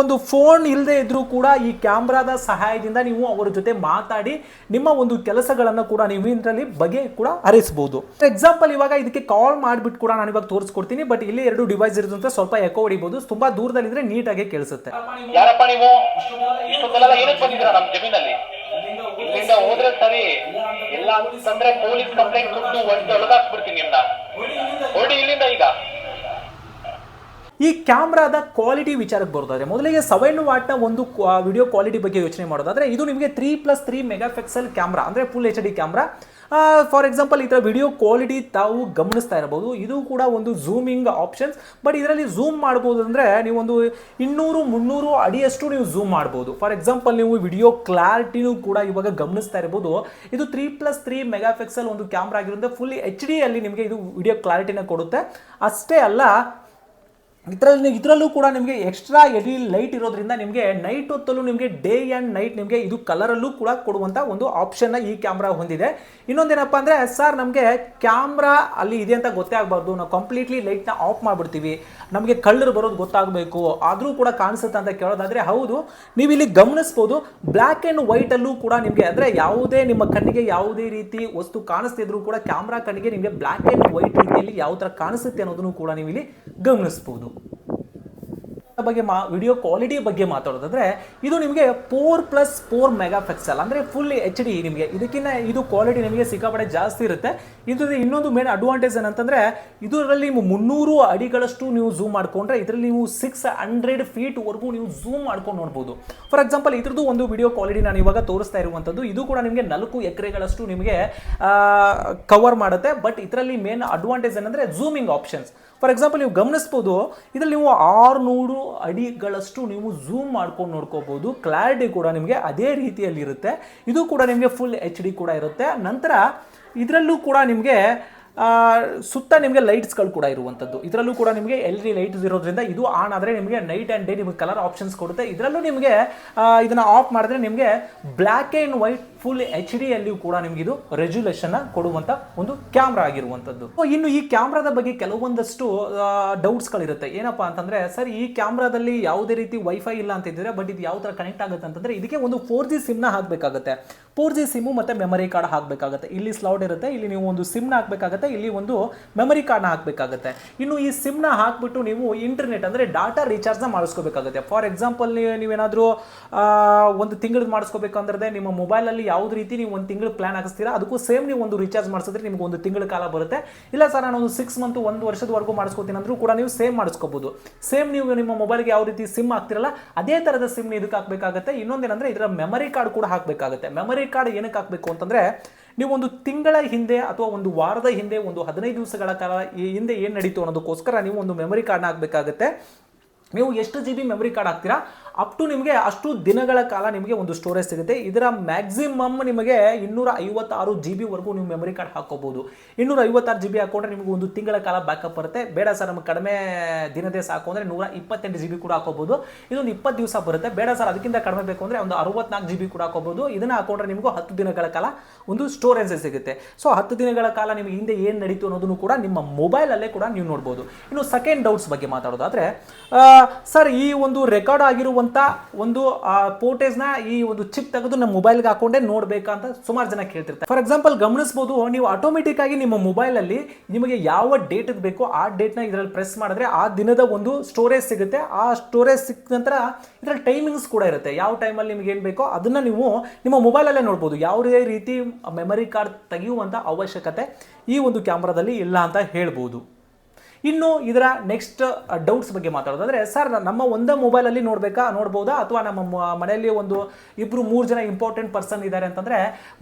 ಒಂದು ಫೋನ್ ಇಲ್ಲದೆ ಇದ್ದರೂ ಕೂಡ ಈ ಕ್ಯಾಮ್ರಾದ ಸಹಾಯದಿಂದ ನೀವು ಅವರ ಜೊತೆ ಮಾತಾಡಿ ನಿಮ್ಮ ಒಂದು ಕೆಲಸಗಳನ್ನು ಕೂಡ ನೀವು ಇದರಲ್ಲಿ ಬಗೆ ಕೂಡ ಹರಿಸಬಹುದು. ಎಕ್ಸಾಂಪಲ್ ಇವಾಗ ಇದಕ್ಕೆ ಕಾಲ್ ಮಾಡಿಬಿಟ್ಟು ಕೂಡ ನಾನು ಇವಾಗ ತೋರಿಸ್ಕೊಡ್ತೀನಿ. ಬಟ್ ಇಲ್ಲಿ ಎರಡು ಡಿವೈಸ್ ಇರೋದಂತ ಸ್ವಲ್ಪ ಎಕೋ ಹೊಡಿಬಹುದು ತುಂಬಾ ದೂರದಲ್ಲಿದ್ರೆ ನೀಟಾಗಿ ಕೇಳಿಸುತ್ತೆ. ಇಲ್ಲಿಂದ ಹೋದ್ರೆ ಸರಿ. ಇಲ್ಲ ಅಂತಂದ್ರೆ ಪೊಲೀಸ್ ಕಂಪ್ಲೇಂಟ್ ಕೊಟ್ಟು ಒಂದು ಒಳಗಾಕ್ಬಿಡ್ತೀನಿ ನಿಮ್ನ ಹೊಡಿ ಇಲ್ಲಿಂದ ಈಗ. ಈ ಕ್ಯಾಮ್ರಾದ ಕ್ವಾಲಿಟಿ ವಿಚಾರಕ್ಕೆ ಬರೋದಾದ್ರೆ, ಮೊದಲಿಗೆ ಸೆವೆನ್ ವಾಟ್ನ ಒಂದು ವಿಡಿಯೋ ಕ್ವಾಲಿಟಿ ಬಗ್ಗೆ ಯೋಚನೆ ಮಾಡೋದಾದ್ರೆ, ಇದು ನಿಮಗೆ three plus three megapixel camera ಅಂದರೆ full H D camera for example ಥರ ವಿಡಿಯೋ ಕ್ವಾಲಿಟಿ ತಾವು ಗಮನಿಸ್ತಾ ಇರಬಹುದು. ಇದು ಕೂಡ ಒಂದು ಝೂಮಿಂಗ್ ಆಪ್ಷನ್ಸ್ ಬಟ್ ಇದರಲ್ಲಿ ಝೂಮ್ ಮಾಡ್ಬೋದು ಅಂದರೆ ನೀವು ಒಂದು ಇನ್ನೂರು, ಮುನ್ನೂರು ಅಡಿಯಷ್ಟು ನೀವು ಝೂಮ್ ಮಾಡ್ಬೋದು. ಫಾರ್ ಎಕ್ಸಾಂಪಲ್ ನೀವು ವಿಡಿಯೋ ಕ್ಲಾರಿಟಿನೂ ಕೂಡ ಇವಾಗ ಗಮನಿಸ್ತಾ ಇರ್ಬೋದು ಇದು three plus three megapixel ಒಂದು ಕ್ಯಾಮ್ರಾ ಆಗಿರೋದ್ರಿಂದ ಫುಲ್ ಎಚ್ ಡಿಯಲ್ಲಿ ನಿಮಗೆ ಇದು ವಿಡಿಯೋ ಕ್ಲಾರಿಟಿನ ಕೊಡುತ್ತೆ. ಅಷ್ಟೇ ಅಲ್ಲ ಇದರಲ್ಲಿ ಇದರಲ್ಲೂ ಕೂಡ ನಿಮಗೆ ಎಕ್ಸ್ಟ್ರಾ ಎಡಿ ಲೈಟ್ ಇರೋದ್ರಿಂದ ನಿಮಗೆ ನೈಟ್ ಹೊತ್ತಲ್ಲೂ ನಿಮಗೆ ಡೇ ಆ್ಯಂಡ್ ನೈಟ್ ನಿಮಗೆ ಇದು ಕಲರಲ್ಲೂ ಕೂಡ ಕೊಡುವಂಥ ಒಂದು ಆಪ್ಷನ್ನ ಈ ಕ್ಯಾಮ್ರಾ ಹೊಂದಿದೆ. ಇನ್ನೊಂದೇನಪ್ಪ ಅಂದರೆ ಸರ್ ನಮಗೆ ಕ್ಯಾಮ್ರಾ ಅಲ್ಲಿ ಇದೆ ಅಂತ ಗೊತ್ತೇ ಆಗಬಾರ್ದು. ನಾವು ಕಂಪ್ಲೀಟ್ಲಿ ಲೈಟ್ನ ಆಫ್ ಮಾಡಿಬಿಡ್ತೀವಿ. ನಮಗೆ ಕಳ್ಳರು ಬರೋದು ಗೊತ್ತಾಗಬೇಕು. ಆದರೂ ಕೂಡ ಕಾಣಿಸುತ್ತೆ ಅಂತ ಕೇಳೋದಾದರೆ, ಹೌದು. ನೀವು ಇಲ್ಲಿ ಗಮನಿಸ್ಬೋದು ಬ್ಲ್ಯಾಕ್ ಆ್ಯಂಡ್ ವೈಟಲ್ಲೂ ಕೂಡ ನಿಮಗೆ ಅಂದರೆ ಯಾವುದೇ ನಿಮ್ಮ ಕಣ್ಣಿಗೆ ಯಾವುದೇ ರೀತಿ ವಸ್ತು ಕಾಣಿಸ್ತಿದ್ರು ಕೂಡ ಕ್ಯಾಮ್ರಾ ಕಣ್ಣಿಗೆ ನಿಮಗೆ ಬ್ಲ್ಯಾಕ್ ಆ್ಯಂಡ್ ವೈಟ್ ರೀತಿಯಲ್ಲಿ ಯಾವ ಥರ ಕಾಣಿಸುತ್ತೆ ಅನ್ನೋದನ್ನು ಕೂಡ ನೀವು ಇಲ್ಲಿ ಗಮನಿಸ್ಬೋದು. ಬಗ್ಗೆ ಮಾ ವಿಡಿಯೋ ಕ್ವಾಲಿಟಿ ಬಗ್ಗೆ ಮಾತಾಡೋದಾದ್ರೆ, ಇದು ನಿಮಗೆ four plus four megapixel ಅಂದರೆ ಫುಲ್ ಎಚ್ ಡಿ ನಿಮಗೆ. ಇದಕ್ಕಿಂತ ಇದು ಕ್ವಾಲಿಟಿ ನಿಮಗೆ ಸಿಕ್ಕಾಪಡೆ ಜಾಸ್ತಿ ಇರುತ್ತೆ. ಇದು ಇನ್ನೊಂದು ಮೇನ್ ಅಡ್ವಾಂಟೇಜ್ ಏನಂತಂದ್ರೆ, ಇದರಲ್ಲಿ ನೀವು ಮುನ್ನೂರು ಅಡಿಗಳಷ್ಟು ನೀವು ಝೂಮ್ ಮಾಡ್ಕೊಂಡ್ರೆ, ಇದರಲ್ಲಿ ನೀವು ಸಿಕ್ಸ್ ಹಂಡ್ರೆಡ್ ಫೀಟ್ವರೆಗೂ ನೀವು ಝೂಮ್ ಮಾಡ್ಕೊಂಡು ನೋಡ್ಬೋದು. ಫಾರ್ ಎಕ್ಸಾಂಪಲ್ ಇದ್ರದ್ದು ಒಂದು ವಿಡಿಯೋ ಕ್ವಾಲಿಟಿ ನಾನು ಇವಾಗ ತೋರಿಸ್ತಾ ಇರುವಂಥದ್ದು ಇದು ಕೂಡ ನಿಮಗೆ ನಾಲ್ಕು ಎಕರೆಗಳಷ್ಟು ನಿಮಗೆ ಕವರ್ ಮಾಡುತ್ತೆ. ಬಟ್ ಇದರಲ್ಲಿ ಮೇನ್ ಅಡ್ವಾಂಟೇಜ್ ಏನಂದ್ರೆ ಝೂಮಿಂಗ್ ಆಪ್ಷನ್ಸ್ ಫಾರ್ ಎಕ್ಸಾಂಪಲ್ ನೀವು ಗಮನಿಸ್ಬೋದು, ಇದರಲ್ಲಿ ನೀವು ಆರುನೂರು ಅಡಿಗಳಷ್ಟು ನೀವು ಝೂಮ್ ಮಾಡ್ಕೊಂಡು ನೋಡ್ಕೋಬೋದು ಕ್ಲಾರಿಟಿ ಕೂಡ ನಿಮಗೆ ಅದೇ ರೀತಿಯಲ್ಲಿ ಇರುತ್ತೆ. ಇದು ಕೂಡ ನಿಮಗೆ ಫುಲ್ ಎಚ್ ಡಿ ಕೂಡ ಇರುತ್ತೆ. ನಂತರ ಇದರಲ್ಲೂ ಕೂಡ ನಿಮಗೆ ಸುತ್ತ ನಿಮಗೆ ಲೈಟ್ಸ್ಗಳು ಕೂಡ ಇರುವಂಥದ್ದು ಇದರಲ್ಲೂ ಕೂಡ ನಿಮಗೆ ಎಲ್ ಡಿ ಲೈಟ್ಸ್ ಇರೋದ್ರಿಂದ ಇದು ಆನ್ ಆದರೆ ನಿಮಗೆ ನೈಟ್ ಆ್ಯಂಡ್ ಡೇ ನಿಮಗೆ ಕಲರ್ ಆಪ್ಷನ್ಸ್ ಕೊಡುತ್ತೆ. ಇದರಲ್ಲೂ ನಿಮಗೆ ಇದನ್ನ ಆಫ್ ಮಾಡಿದ್ರೆ ನಿಮಗೆ black and white full H D ಅಲ್ಲಿಯೂ ಕೂಡ ನಿಮಗೆ ಇದು ರೆಜುಲೇಷನ್ ಕೊಡುವಂತ ಒಂದು ಕ್ಯಾಮ್ರಾ ಆಗಿರುವಂಥದ್ದು ಇನ್ನು ಈ ಕ್ಯಾಮ್ರಾದ ಬಗ್ಗೆ ಕೆಲವೊಂದಷ್ಟು ಡೌಟ್ಸ್ಗಳಿರುತ್ತೆ ಏನಪ್ಪಾ ಅಂತಂದ್ರೆ, ಸರ್, ಈ ಕ್ಯಾಮ್ರಾದಲ್ಲಿ ಯಾವುದೇ ರೀತಿ ವೈಫೈ ಇಲ್ಲ ಅಂತ ಇದ್ದರೆ ಬಟ್ ಇದು ಯಾವ ತರ ಕನೆಕ್ಟ್ ಆಗುತ್ತೆ ಅಂತಂದ್ರೆ, ಇದಕ್ಕೆ ಒಂದು ಫೋರ್ ಜಿ ಸಿಮ್ನ ಹಾಕಬೇಕಾಗುತ್ತೆ. ಫೋರ್ ಜಿ ಸಿಮ್ಮು ಮತ್ತೆ ಮೆಮರಿ ಕಾರ್ಡ್ ಹಾಕಬೇಕಾಗುತ್ತೆ. ಇಲ್ಲಿ ಸ್ಲಾಟ್ ಇರುತ್ತೆ, ಇಲ್ಲಿ ನೀವು ಒಂದು ಸಿಮ್ನ ಹಾಕಬೇಕಾಗುತ್ತೆ, ಇಲ್ಲಿ ಒಂದು ಮೆಮರಿ ಕಾರ್ಡ್ನ ಹಾಕಬೇಕಾಗುತ್ತೆ. ಇನ್ನು ಈ ಸಿಮ್ನ ಹಾಕ್ಬಿಟ್ಟು ನೀವು ಇಂಟರ್ನೆಟ್ ಅಂದ್ರೆ ಡಾಟಾ ರೀಚಾರ್ಜ್ನ ಮಾಡಿಸ್ಕೋಬೇಕಾಗುತ್ತೆ. ಫಾರ್ ಎಕ್ಸಾಂಪಲ್ ನೀವೇನಾದ್ರೂ ಒಂದು ತಿಂಗಳು ಮಾಡಿಸ್ಕೋಬೇಕಂದ್ರೆ ನಿಮ್ಮ ಮೊಬೈಲಲ್ಲಿ ಯಾವ್ದು ರೀತಿ ನೀವು ಒಂದು ತಿಂಗಳು ಪ್ಲಾನ್ ಹಾಕಿಸ್ತೀರಾ, ಅದಕ್ಕೂ ಸೇಮ್ ನೀವು ಒಂದು ರೀಚಾರ್ಜ್ ಮಾಡಿಸಿದ್ರೆ ನಿಮ್ಗೆ ಒಂದು ತಿಂಗಳ ಕಾಲ ಬರುತ್ತೆ. ಇಲ್ಲ ಸರ್ ನಾನು ಒಂದು ಸಿಕ್ಸ್ ಮಂತ್ ಒಂದು ವರ್ಷದವರೆಗೂ ಮಾಡಿಸ್ಕೋತೀನಿ ಅಂದ್ರೂ ಕೂಡ ನೀವು ಸೇಮ್ ಮಾಡಿಸ್ಕೋಬಹುದು ಸೇಮ್ ನೀವು ನಿಮ್ಮ ಮೊಬೈಲ್ಗೆ ಯಾವ ರೀತಿ ಸಿಮ್ ಹಾಕ್ತಿರಲ್ಲ, ಅದೇ ತರದ ಸಿಮ್ ಇದಕ್ಕೆ ಹಾಕಬೇಕಾಗುತ್ತೆ. ಇನ್ನೊಂದೇನಂದ್ರೆ ಇದರ ಮೆಮರಿ ಕಾರ್ಡ್ ಕೂಡ ಹಾಕಬೇಕಾಗುತ್ತೆ. ಮೆಮರಿ ಕಾರ್ಡ್ ಏನಕ್ಕೆ ಹಾಕಬೇಕು ಅಂತಂದ್ರೆ, ನೀವು ಒಂದು ತಿಂಗಳ ಹಿಂದೆ ಅಥವಾ ಒಂದು ವಾರದ ಹಿಂದೆ, ಒಂದು ಹದಿನೈದು ದಿವಸಗಳ ಕಾಲ ಈ ಹಿಂದೆ ಏನು ನಡೀತು ಅನ್ನೋದಕ್ಕೋಸ್ಕರ ನೀವು ಒಂದು ಮೆಮರಿ ಕಾರ್ಡ್ನ ಹಾಕಬೇಕಾಗುತ್ತೆ. ನೀವು ಎಷ್ಟು ಜಿ ಬಿ ಮೆಮರಿ ಕಾರ್ಡ್ ಹಾಕ್ತೀರಾ ಅಪ್ ಟು ನಿಮಗೆ ಅಷ್ಟು ದಿನಗಳ ಕಾಲ ನಿಮಗೆ ಒಂದು ಸ್ಟೋರೇಜ್ ಸಿಗುತ್ತೆ. ಇದರ ಮ್ಯಾಕ್ಸಿಮಮ್ ನಿಮಗೆ ಇನ್ನೂರ ಐವತ್ತಾರು ಜಿ ಬಿವರೆಗೂ ನೀವು ಮೆಮರಿ ಕಾರ್ಡ್ ಹಾಕೋಬಹುದು ಇನ್ನೂರ ಐವತ್ತಾರು ಜಿ ಬಿ ಹಾಕೊಂಡ್ರೆ ನಿಮಗೆ ಒಂದು ತಿಂಗಳ ಕಾಲ ಬ್ಯಾಕಪ್ ಬರುತ್ತೆ. ಬೇಡ ಸರ್ ನಮಗೆ ಕಡಿಮೆ ದಿನದೇ ಸಾಕು ಅಂದರೆ ನೂರ ಇಪ್ಪತ್ತೆಂಟು ಜಿ ಬಿ ಕೂಡ ಹಾಕೋಬಹುದು ಇದೊಂದು ಇಪ್ಪತ್ತು ದಿವಸ ಬರುತ್ತೆ. ಬೇಡ ಸರ್ ಅದಕ್ಕಿಂತ ಕಡಿಮೆ ಬೇಕು ಅಂದರೆ ಒಂದು ಅರವತ್ನಾಲ್ಕು ಜಿ ಬಿ ಕೂಡ ಹಾಕೋಬಹುದು ಇದನ್ನ ಹಾಕೊಂಡ್ರೆ ನಿಮಗೂ ಹತ್ತು ದಿನಗಳ ಕಾಲ ಒಂದು ಸ್ಟೋರೇಜ್ ಸಿಗುತ್ತೆ. ಸೊ ಹತ್ತು ದಿನಗಳ ಕಾಲ ನಿಮಗೆ ಹಿಂದೆ ಏನು ನಡೀತು ಅನ್ನೋದನ್ನು ಕೂಡ ನಿಮ್ಮ ಮೊಬೈಲಲ್ಲೇ ಕೂಡ ನೀವು ನೋಡ್ಬೋದು. ಇನ್ನು ಸೆಕೆಂಡ್ ಡೌಟ್ಸ್ ಬಗ್ಗೆ ಮಾತಾಡೋದಾದ್ರೆ ಸರ್ ಈ ಒಂದು ರೆಕಾರ್ಡ್ ಆಗಿರುವಂಥ ಒಂದು ಫೋಟೇಜ್ನ ಈ ಒಂದು ಚಿಪ್ ತೆಗೆದು ನಮ್ಮ ಮೊಬೈಲ್ಗೆ ಹಾಕೊಂಡೇ ನೋಡಬೇಕಂತ ಅಂತ ಸುಮಾರು ಜನ ಕೇಳ್ತಿರ್ತಾರೆ. ಫಾರ್ ಎಕ್ಸಾಂಪಲ್ ಗಮನಿಸಬಹುದು ನೀವು ಆಟೋಮೆಟಿಕ್ ಆಗಿ ನಿಮ್ಮ ಮೊಬೈಲಲ್ಲಿ ನಿಮಗೆ ಯಾವ ಡೇಟ್ ಬೇಕೋ ಆ ಡೇಟ್ನ ಇದರಲ್ಲಿ ಪ್ರೆಸ್ ಮಾಡಿದ್ರೆ ಆ ದಿನದ ಒಂದು ಸ್ಟೋರೇಜ್ ಸಿಗುತ್ತೆ. ಆ ಸ್ಟೋರೇಜ್ ಸಿಕ್ಕ ನಂತರ ಇದರಲ್ಲಿ ಟೈಮಿಂಗ್ಸ್ ಕೂಡ ಇರುತ್ತೆ. ಯಾವ ಟೈಮಲ್ಲಿ ನಿಮ್ಗೆ ಏನು ಬೇಕೋ ಅದನ್ನ ನೀವು ನಿಮ್ಮ ಮೊಬೈಲಲ್ಲೇ ನೋಡ್ಬೋದು. ಯಾವುದೇ ರೀತಿ ಮೆಮರಿ ಕಾರ್ಡ್ ತೆಗೆಯುವಂಥ ಅವಶ್ಯಕತೆ ಈ ಒಂದು ಕ್ಯಾಮ್ರಾದಲ್ಲಿ ಇಲ್ಲ ಅಂತ ಹೇಳ್ಬೋದು. ಇನ್ನು ಇದರ ನೆಕ್ಸ್ಟ್ ಡೌಟ್ಸ್ ಬಗ್ಗೆ ಮಾತಾಡೋದಾದ್ರೆ ಸರ್ ನಮ್ಮ ಒಂದೇ ಮೊಬೈಲಲ್ಲಿ ನೋಡಬೇಕಾ, ನೋಡ್ಬೋದಾ? ಅಥವಾ ನಮ್ಮ ಮನೆಯಲ್ಲಿ ಒಂದು ಇಬ್ಬರು ಮೂರು ಜನ ಇಂಪಾರ್ಟೆಂಟ್ ಪರ್ಸನ್ ಇದ್ದಾರೆ ಅಂತಂದ್ರೆ,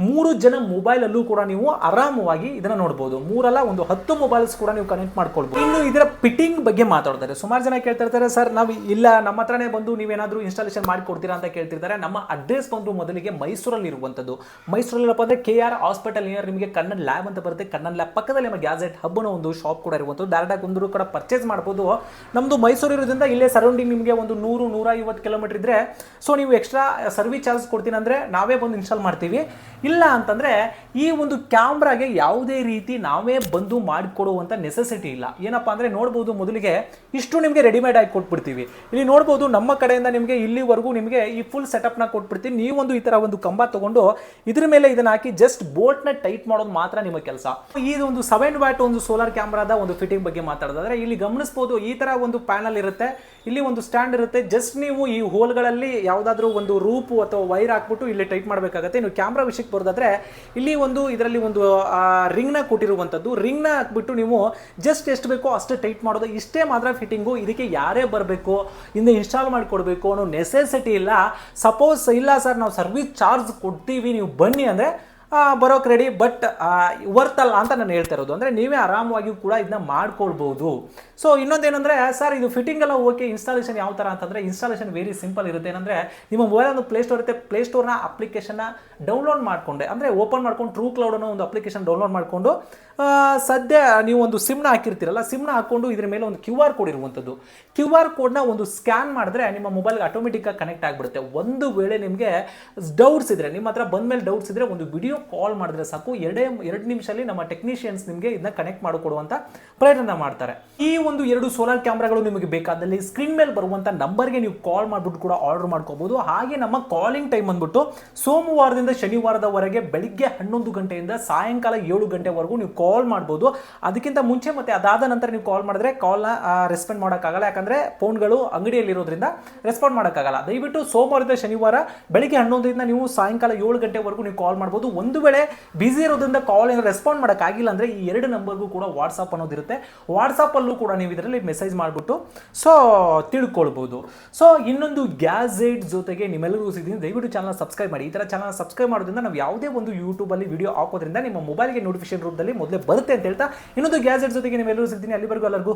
ಮೂರು ಜನ ಮೊಬೈಲಲ್ಲೂ ಕೂಡ ನೀವು ಆರಾಮವಾಗಿ ಇದನ್ನ ನೋಡ್ಬೋದು. ಮೂರಲ್ಲ, ಒಂದು ಹತ್ತು ಮೊಬೈಲ್ಸ್ ಕೂಡ ನೀವು ಕನೆಕ್ಟ್ ಮಾಡ್ಕೊಳ್ಬೋದು. ಇನ್ನು ಇದರ ಫಿಟ್ಟಿಂಗ್ ಬಗ್ಗೆ ಮಾತಾಡ್ತಾರೆ. ಸುಮಾರು ಜನ ಕೇಳ್ತಾ ಇರ್ತಾರೆ ಸರ್ ನಾವು ಇಲ್ಲ, ನಮ್ಮ ಹತ್ರನೇ ಬಂದು ನೀವೇನಾದ್ರೂ ಇನ್ಸ್ಟಾಲೇಷನ್ ಮಾಡಿ ಕೊಡ್ತೀರಾ ಅಂತ ಕೇಳ್ತಿರ್ತಾರೆ. ನಮ್ಮ ಅಡ್ರೆಸ್ ಬಂದು ಮೊದಲಿಗೆ ಮೈಸೂರಲ್ಲಿ ಇರುವಂಥದ್ದು ಮೈಸೂರಲ್ಲಿಪ್ಪ ಅಂದ್ರೆ ಕೆ ಆರ್ ಹಾಸ್ಪಿಟಲ್ ಏನಾದ್ರು ನಿಮಗೆ ಕನ್ನಡ ಲ್ಯಾಬ್ ಅಂತ ಬರುತ್ತೆ. ಕನ್ನಡ ಲ್ಯಾಬ್ ಪಕ್ಕದಲ್ಲಿ ನಮ್ಮ ಗ್ಯಾಜೆಟ್ ಹಬ್ಬನ ಒಂದು ಶಾಪ್ ಕೂಡ ಇರುವಂಥದ್ದು ಡೈರೆಕ್ಟಾಗಿ ಒಂದು ಕೂಡ ಪರ್ಚೇಸ್ ಮಾಡ್ಬೋದು. ನಮ್ಮದು ಮೈಸೂರು ಇರೋದ್ರಿಂದ ಇಲ್ಲೇ ಸರೌಂಡಿಂಗ್ ನಿಮಗೆ ಒಂದು ನೂರು ನೂರ ಐವತ್ತು ಕಿಲೋಮೀಟರ್ ಇದ್ದರೆ ಸೊ ನೀವು ಎಕ್ಸ್ಟ್ರಾ ಸರ್ವಿಸ್ ಚಾರ್ಜ್ ಕೊಡ್ತೀನಿ ಅಂದರೆ ನಾವೇ ಬಂದು ಇನ್ಸ್ಟಾಲ್ ಮಾಡ್ತೀವಿ. ಇಲ್ಲ ಅಂತಂದರೆ ಈ ಒಂದು ಕ್ಯಾಮ್ರಾಗೆ ಯಾವುದೇ ರೀತಿ ನಾವೇ ಬಂದು ಮಾಡಿಕೊಡುವಂಥ ನೆಸೆಸಿಟಿ ಇಲ್ಲ. ಏನಪ್ಪಾ ಅಂದರೆ ನೋಡ್ಬೋದು ಮೊದಲಿಗೆ ಇಷ್ಟು ನಿಮಗೆ ರೆಡಿಮೇಡ್ ಆಗಿ ಕೊಟ್ಬಿಡ್ತೀವಿ. ಇಲ್ಲಿ ನೋಡ್ಬೋದು ನಮ್ಮ ಕಡೆಯಿಂದ ನಿಮಗೆ ಇಲ್ಲಿವರೆಗೂ ನಿಮಗೆ ಈ ಫುಲ್ ಸೆಟಪ್ನ ಕೊಟ್ಬಿಡ್ತೀವಿ ನೀವೊಂದು ಈ ಥರ ಒಂದು ಕಂಬ ತಗೊಂಡು ಇದ್ರ ಮೇಲೆ ಇದನ್ನ ಹಾಕಿ ಜಸ್ಟ್ ಬೋಟ್ನ ಟೈಟ್ ಮಾಡೋದು ಮಾತ್ರ ನಿಮ್ಮ ಕೆಲಸ. ಈ ಒಂದು ಸೆವೆನ್ ವ್ಯಾಟ್ ಒಂದು ಸೋಲಾರ್ ಕ್ಯಾಮ್ರಾದ ಒಂದು ಫಿಟ್ಟಿಂಗ್ ಬಗ್ಗೆ ಮಾತಾಡ ಮಾತಾಡೋದಾದ್ರೆ, ಇಲ್ಲಿ ಗಮನಿಸ್ಬೋದು ಈ ತರ ಒಂದು ಪ್ಯಾನಲ್ ಇರುತ್ತೆ. ಇಲ್ಲಿ ಒಂದು ಸ್ಟ್ಯಾಂಡ್ ಇರುತ್ತೆ. ಜಸ್ಟ್ ನೀವು ಈ ಹೋಲ್ಗಳಲ್ಲಿ ಯಾವುದಾದ್ರೂ ಒಂದು ರೂಪು ಅಥವಾ ವೈರ್ ಹಾಕ್ಬಿಟ್ಟು ಇಲ್ಲಿ ಟೈಟ್ ಮಾಡಬೇಕಾಗತ್ತೆ. ನೀವು ಕ್ಯಾಮ್ರಾ ವಿಷಯಕ್ಕೆ ಬರೋದಾದ್ರೆ, ಇಲ್ಲಿ ಒಂದು ಇದರಲ್ಲಿ ಒಂದು ರಿಂಗ್ನ ಕೊಟ್ಟಿರುವಂಥದ್ದು. ರಿಂಗ್ನ ಹಾಕ್ಬಿಟ್ಟು ನೀವು ಜಸ್ಟ್ ಎಷ್ಟು ಬೇಕೋ ಅಷ್ಟು ಟೈಟ್ ಮಾಡೋದು. ಇಷ್ಟೇ ಮಾತ್ರ ಫಿಟ್ಟಿಂಗು ಇದಕ್ಕೆ ಯಾರೇ ಬರಬೇಕು ಇಂದ ಇನ್ಸ್ಟಾಲ್ ಮಾಡಿಕೊಡ್ಬೇಕು ಅನ್ನೋ ನೆಸೆಸಿಟಿ ಇಲ್ಲ. ಸಪೋಸ್ ಇಲ್ಲ ಸರ್ ನಾವು ಸರ್ವಿಸ್ ಚಾರ್ಜ್ ಕೊಡ್ತೀವಿ. ನೀವು ಬನ್ನಿ ಅಂದರೆ ಬರೋಕೆ ರೆಡಿ ಬಟ್ ವರ್ತ್ ಅಲ್ಲ ಅಂತ ನಾನು ಹೇಳ್ತಾ ಇರೋದು. ಅಂದರೆ ನೀವೇ ಆರಾಮವಾಗಿಯೂ ಕೂಡ ಇದನ್ನ ಮಾಡ್ಕೊಳ್ಬೋದು. ಸೊ ಇನ್ನೊಂದೇನೆಂದರೆ ಸರ್ ಇದು ಫಿಟ್ಟಿಂಗ್ ಎಲ್ಲ ಓಕೆ ಇನ್ಸ್ಟಾಲೇಷನ್ ಯಾವ ಥರ ಅಂತಂದರೆ ಇನ್ಸ್ಟಾಲೇಷನ್ ವೆರಿ ಸಿಂಪಲ್ ಇರುತ್ತೆ. ಏನಂದರೆ, ನಿಮ್ಮ ಮೊಬೈಲ್ ಒಂದು ಪ್ಲೇಸ್ಟೋರ್ ಇರುತ್ತೆ. ಪ್ಲೇ ಸ್ಟೋರ್ನ ಅಪ್ಲಿಕೇಶನ್ನ ಡೌನ್ಲೋಡ್ ಮಾಡಿಕೊಂಡೆ. ಅಂದರೆ ಓಪನ್ ಮಾಡ್ಕೊಂಡು ಟ್ರೂ ಕ್ಲೌಡ್ ಅನ್ನೋ ಒಂದು ಅಪ್ಲಿಕೇಶನ್ ಡೌನ್ಲೋಡ್ ಮಾಡಿಕೊಂಡು ಸದ್ಯ ನೀವು ಒಂದು ಸಿಮ್ನ ಹಾಕಿರ್ತೀರಲ್ಲ ಸಿಮ್ನ ಹಾಕ್ಕೊಂಡು ಇದ್ರ ಮೇಲೆ ಒಂದು ಕ್ಯೂ ಆರ್ ಕೋಡ್ ಇರುವಂಥದ್ದು. ಕ್ಯೂ ಆರ್ ಕೋಡ್ನ ಒಂದು ಸ್ಕ್ಯಾನ್ ಮಾಡಿದ್ರೆ ನಿಮ್ಮ ಮೊಬೈಲ್ಗೆ ಆಟೋಮೆಟಿಕ್ಕಾಗಿ ಕನೆಕ್ಟ್ ಆಗಿಬಿಡುತ್ತೆ. ಒಂದು ವೇಳೆ ನಿಮಗೆ ಡೌಟ್ಸ್ ಇದ್ರೆ, ನಿಮ್ಮ ಹತ್ರ ಬಂದ ಮೇಲೆ ಡೌಟ್ಸ್ ಇದ್ರೆ ಒಂದು ವಿಡಿಯೋ ಕಾಲ್ ಮಾಡಿದ್ರೆ ಸಾಕು. ಎರಡೇ ಎರಡು ನಿಮಿಷದಲ್ಲಿ ನಮ್ಮ ಟೆಕ್ನಿಷಿಯನ್ಸ್ ನಿಮಗೆ ಇದನ್ನ ಕನೆಕ್ಟ್ ಮಾಡಿಕೊಡುವಂಥ ಪ್ರಯತ್ನ ಮಾಡ್ತಾರೆ. ಈ ಒಂದು ಎರಡು ಸೋಲಾರ್ ಕ್ಯಾಮ್ರಾಗಳು ನಿಮಗೆ ಬೇಕಾದಲ್ಲಿ ಸ್ಕ್ರೀನ್ ಮೇಲೆ ನಂಬರ್ ನಂಬರ್ಗೆ ನೀವು ಕಾಲ್ ಮಾಡಿಬಿಟ್ಟು ಕೂಡ ಆರ್ಡರ್ ಮಾಡ್ಕೋಬಹುದು ಹಾಗೆ ನಮ್ಮ ಕಾಲಿಂಗ್ ಟೈಮ್ ಅಂದ್ಬಿಟ್ಟು ಸೋಮವಾರದಿಂದ ಶನಿವಾರದವರೆಗೆ ಬೆಳಿಗ್ಗೆ ಹನ್ನೊಂದು ಗಂಟೆಯಿಂದ ಸಾಯಂಕಾಲ ಏಳು ಗಂಟೆವರೆಗೂ ನೀವು ಕಾಲ್ ಮಾಡ್ಬೋದು. ಅದಕ್ಕಿಂತ ಮುಂಚೆ ಮತ್ತೆ ಅದಾದ ನಂತರ ನೀವು ಕಾಲ್ ಮಾಡಿದ್ರೆ ಕಾಲ್ನ ರೆಸ್ಪಾಂಡ್ ಮಾಡೋಕ್ಕಾಗಲ್ಲ. ಯಾಕಂದ್ರೆ ಫೋನ್ಗಳು ಅಂಗಡಿಯಲ್ಲಿರೋದ್ರಿಂದ ರೆಸ್ಪಾಂಡ್ ಮಾಡೋಕ್ಕಾಗಲ್ಲ. ದಯವಿಟ್ಟು ಸೋಮವಾರದಿಂದ ಶನಿವಾರ ಬೆಳಿಗ್ಗೆ ಹನ್ನೊಂದರಿಂದ ನೀವು ಸಾಯಂಕಾಲ ಏಳು ಗಂಟೆವರೆಗೂ ನೀವು ಕಾಲ್ ಮಾಡ್ಬೋದು. ಒಂದು ವೇಳೆ ಬಿಸಿ ಇರೋದ್ರಿಂದ ಕಾಲ್ ಏನು ರೆಸ್ಪಾಂಡ್ ಮಾಡೋಕ್ಕಾಗಿಲ್ಲ ಅಂದರೆ ಈ ಎರಡು ನಂಬರ್ಗೂ ಕೂಡ ವಾಟ್ಸಪ್ ಅನ್ನೋದಿರುತ್ತೆ ವಾಟ್ಸಪ್ಪಲ್ಲೂ ಕೂಡ ನೀವು ಇದರಲ್ಲಿ ಮೆಸೇಜ್ ಮಾಡಿಬಿಟ್ಟು ಸೊ ತಿಳ್ಕೊಳ್ಬೋದು. ಸೊ ಇನ್ನೊಂದು ಗ್ಯಾಜೆಟ್ ಜೊತೆಗೆ ನಿಮ್ಮೆಲ್ಲರಿಗೂ ಸಿಗ್ತೀನಿ. ದಯವಿಟ್ಟು ಚಾನಲ್ ಸಬ್ಸ್ಕ್ರೈಬ್ ಮಾಡಿ. ಈ ಥರ ಚಾನಲ್ ಸಬ್ಸ್ಕ್ರೈಬ್ ಮಾಡೋದ್ರಿಂದ ನಾವು ಯಾವುದೇ ಒಂದು ಯೂಟ್ಯೂಬಲ್ಲಿ ವಿಡಿಯೋ ಹಾಕೋದ್ರಿಂದ ನಿಮ್ಮ ಮೊಬೈಲ್ಗೆ ನೋಟಿಫಿಕೇಶನ್ ರೂಪದಲ್ಲಿ ಮೊದಲೇ ಬರುತ್ತೆ ಅಂತ ಹೇಳ್ತಾ, ಇನ್ನೊಂದು ಗ್ಯಾಜೆಟ್ ಜೊತೆಗೆ ನಿಮ್ಮೆಲ್ಲರೂ ಸಿಗ್ತೀನಿ. ಅಲ್ಲಿವರೆಗೂ ಎಲ್ಲರಿಗೂ.